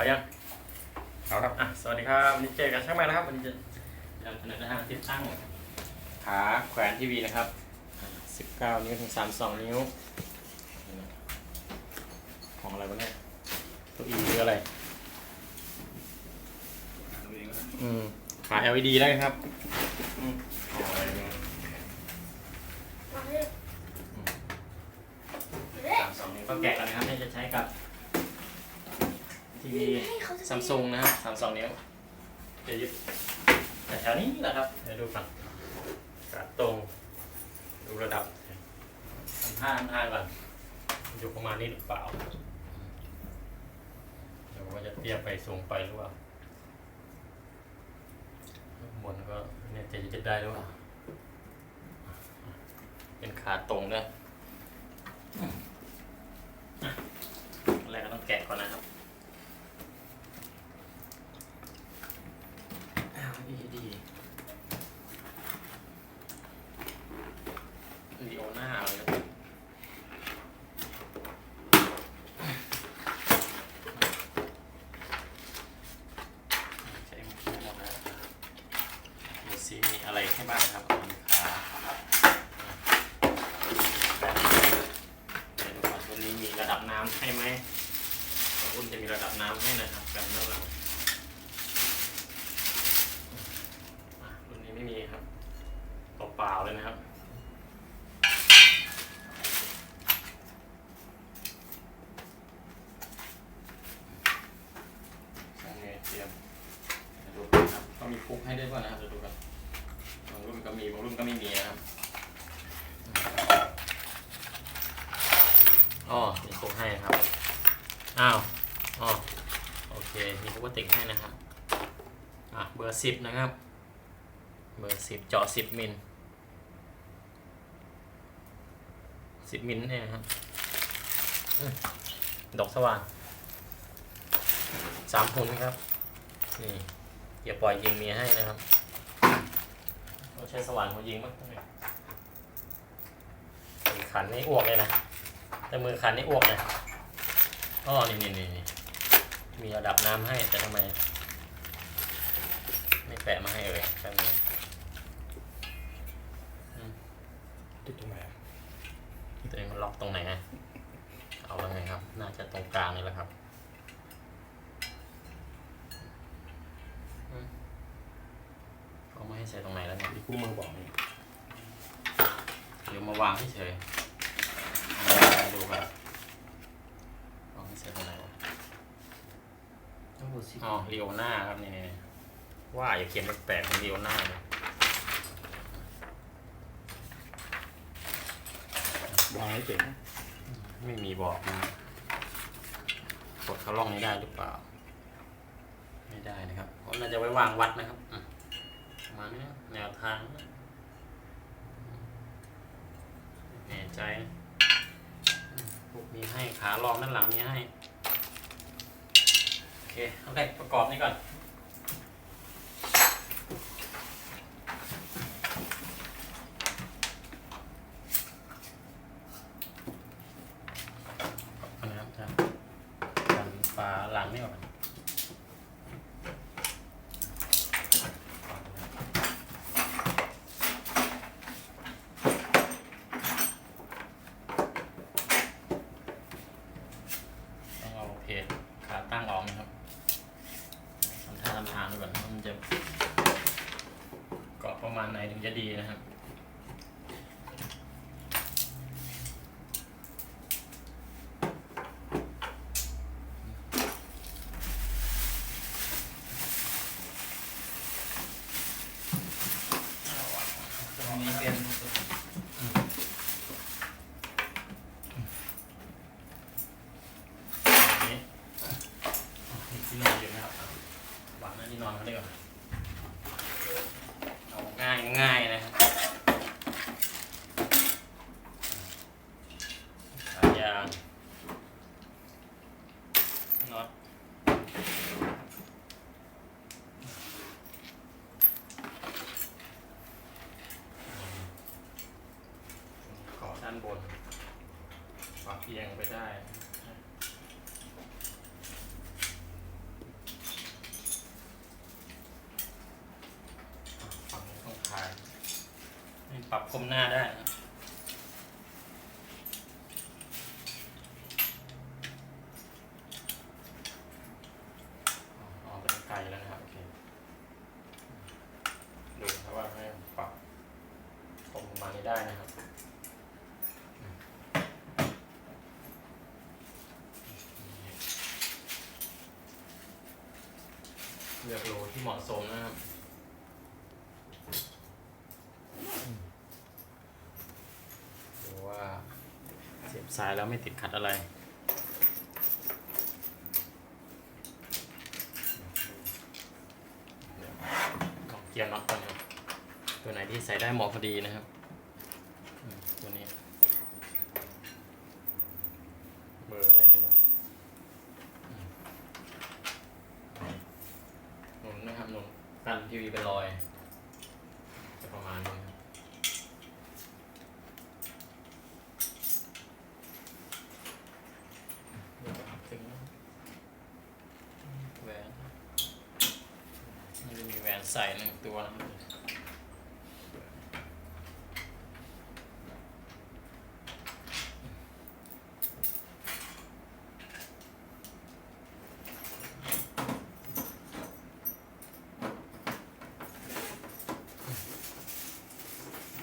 เอายังเอาครับอะสวัสดีครับวันนี้เจอกันช่างมานะครับวันนี้จะนำเสนอทางติดตั้งขาแขวนทีวีนะครับอ่า19 นิ้วถึง 32 นิ้ว ของอะไรวะเนี่ยตัวอีหรืออะไร อืมขา LED ได้ครับอืมเอาอะไรเนี่ยสามสองนิ้วก็แกะกันนะครับนี่จะใช้กับ ทีวีซัมซุงนะครับสามสองนิ้วจะยึดแต่แถวนี้แหละครับเดี๋ยวดูก่อนกระตรง ดูระดับทำท่าทำท่าก่อนอยู่ประมาณนี้หรือเปล่าเดี๋ยวว่าจะเตี้ยไปสูงไปหรือเปล่าข้างบนก็เนี่ยจะยึดได้หรือเปล่าเป็นขาตรงด้วยอะอันแรกก็ต้องแกะก่อนนะครับอ้าวดีดีลีโอน่าเลยนะใช้หมดแล้วนะดูซิมี อะไรให้บ้างครับมีขาแบบเดี๋ยวดูก่อนตัวนี้มีระดับน้ำให้ไหมบางรุ่นจะมีระดับน้ำให้นะครับแบบด้านหลังอะรุ่นนี้ไม่มีครับเปล่าๆเลยนะครับช่างเนี่ยเตรียมเดี๋ยวดูกันครับต้องมีคุกให้ด้วยป่ะนะครับเดี๋ยวดูกันบางรุ่นก็มีบางรุ่นก็ไม่มีนะครับอ๋อมีคุกให้นะครับอ้าวอ๋อ โอเคมีคุกติกให้นะครับอะเบอร์สิบนะครับ เบอร์สิบเจาะสิบมิลสิบมิลนั่นเองนะครับอดอกสว่างสามหุ่นครับ นี่อย่าปล่อยยิงเมียให้นะครับต้องใช้สว่านหัวยิงบ้างมือขันนี่อ้วกเลยนะ แต่มือขันนี่อ้วกนะอ๋อนี่นี่นี่ มีระดับน้ำให้แต่ทำไม ไม่แปะมาให้เอ่ยแป๊บนึงติดตรงไหนอะตัวเองมันล็อกตรงไหนอะเอาแล้วไงครับ น่าจะตรงกลางนี่แหละครับเขาไม่ให้ใส่ตรงไหนแล้วเนี่ยมีคู่มือบอกนี่เดี๋ยวมาวางเฉยๆดูกันวางให้ใส่ตรงไหนวะ ทั้งหสิอ๋อลีโอน่าครับนี่ยว่าอย่าเขียนแปลกๆเป็นลีโอน่าเลยวางให้เจ๋งไม่มีบอกนะกดเข้าร่องนี้ได้หรือเปล่า ไม่ได้นะครับเพราน่าจะไว้วางวัดนะครับมาณนี้นะแนวทางแน่ใจมพวกมีให้ขารองด้านหลังมีให้ เคเอาไปประกอบนี่ก่อน นะครับจะดันฝาหลังนี่ก่อนต้องเอาเพจขาตั้งออกนะครับทำท่าทำทางดูก่อนว่ามันจะเกาะประมาณไหนถึงจะดีนะครับตรงนี้เป็นอันนี้มีที่นอนอยู่นะครับวางหน้าที่นอนเขาดีกว่าเอาง่ายง่ายนะครับสายยางน็อตเกาะด้านบนปรับเอียงไปได้ ปรับคมหน้าได้นะครับอ๋อเป็นไกลแล้วนะครับ โอเค ดูนะว่าให้ปรับคมมาณนี้ได้นะครับเลือกโลที่เหมาะสมนะครับ ดูว่าเสายแล้วไม่ติดขัดอะไรเดี๋ยวลองเกียร์น็อตก่อนครับตัวไหนที่ใส่ได้เหมาะพอดีนะครับ ตัวนี้ เบอร์อะไรไม่รู้หนุนนะครับหนุนกันทีวีเป็นรอย จะประมาณนี้ครับ เดี๋ยวจะถึงแหวนมันจะมีแหวน ใส่หนึ่งตัวนะครับ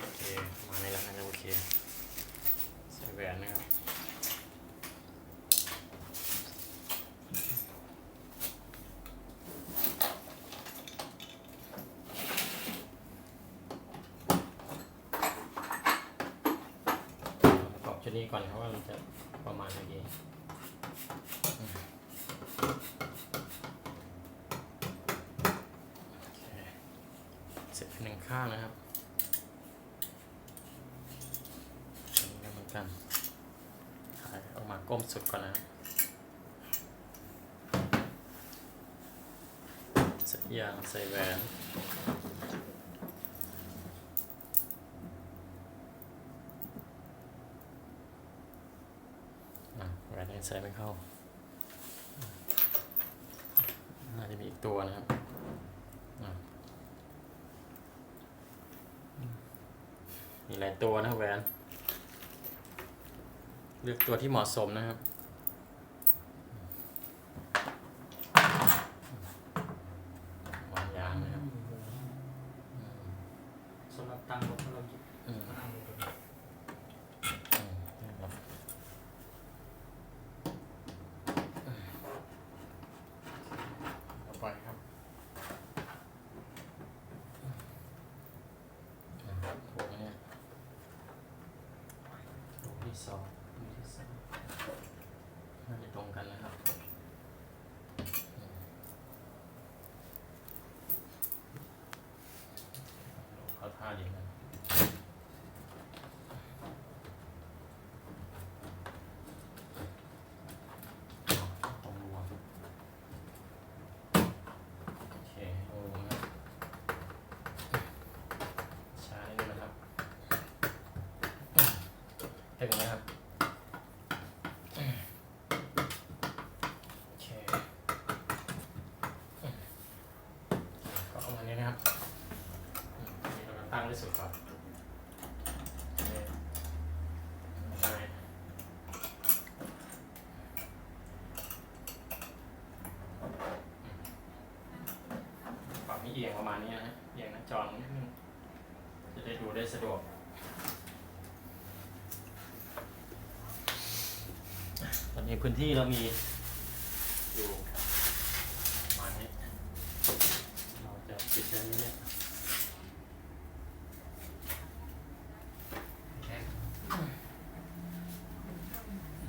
โอเคประมาณนี้แล้วน่าจะโอเค ใส่แหวนนะครับ ประกอบชุด นี้ก่อนครับว่ามันจะประมาณไหนดีเสร็จหนึ่งข้างนะครับนี้เหมือนกันถ่ายออกมาก้มสุดก่อนนะครับใส่ยางใส่แหวน อะแหวนยังใส่ไม่เข้า น่าจะมีอีกตัวนะครับ มีหลายตัวนะครับแหวน เลือกตัวที่เหมาะสมนะครับวางยางนะครับอืม สำหรับตังรถเราหยิบ อืม มาเอาเลย อืมนะครับต่อไปครับอ่าถูกไหมเนี่ยถูก ที่สองถูกที่สามน่าจะตรงกันนะครับอืมดูเขาท่าดีนะงรวมโอเคโอ้นะช้านิดนึงนะครับ ถึงนะครับโอเคก็ประมาณนี้นะครับอืมอันนี้เราตั้งได้สุดก่อนโอเคได้ปรับให้เอียงประมาณนี้นะฮะเอียงหน้าจอนิดนึงจะได้ดูได้สะดวก ตอนนี้พื้นที่เรามีอยู่ประมาณนี้เราจะปิดได้ไหมเนี่ย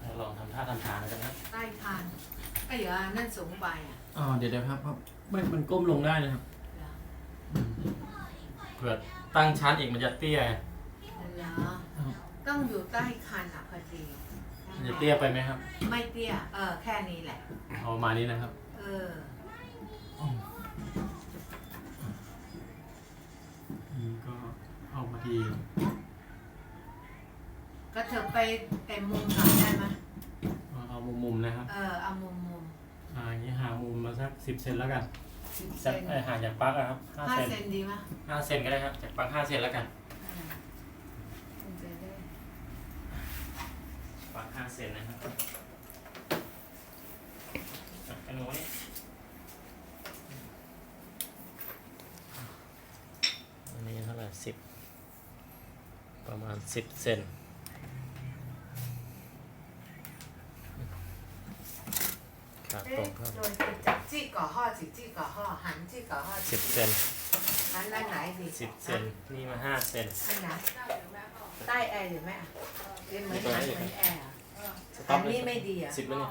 เราลองทำท่าทำทางกันนะใต้คานไอ้เหรอนั่นสูงไปอะอ๋อเดี๋ยวเดี๋ยวครับครับไม่มันก้มลงได้นะครับเหรอเผื่อตั้งชั้นอีกมันจะเตี้ย เหรอต้องอยู่ใต้คานอะพอดีมัน จะเตี้ยไปไหมครับไม่เตี้ย เออ แค่นี้แหละ เอาประมาณนี้นะครับ เออ นี่ก็เอาพอดีก็เธอไปไอ้มุมหน่อยได้ไหมเอามุมๆนะครับเออ เอามุมมุมอ่าอย่างนี้หามุมมาสักสิบเซนแล้วกันสิบเซสักนเอ้ยห่างจากปลั๊กอะครับห้าห้าเซนเซนดีไหมห้าเซนก็ได้ครับจากปลั๊กห้าเซนแล้วกัน อืม ณห้าเซนนะครับอะไอ้หนูนี่อันนี้เท่าไหร่สิบประมาณสิบเซนขาดตรงเข้าโดยติดจากจี้ก่อห่อจิจี้ก่อห่อหันจี้ก่อห่อสิบเซนหันด้านไหนดิสิบเซนนี่มาห้าเซนอันไหน ใต้แอร์หรือไม่อะเรียนเหมือนหันเหมือนแอร์อะสต็ออัปนเลยนี้ไม่ดีอะสิบแล้วนี่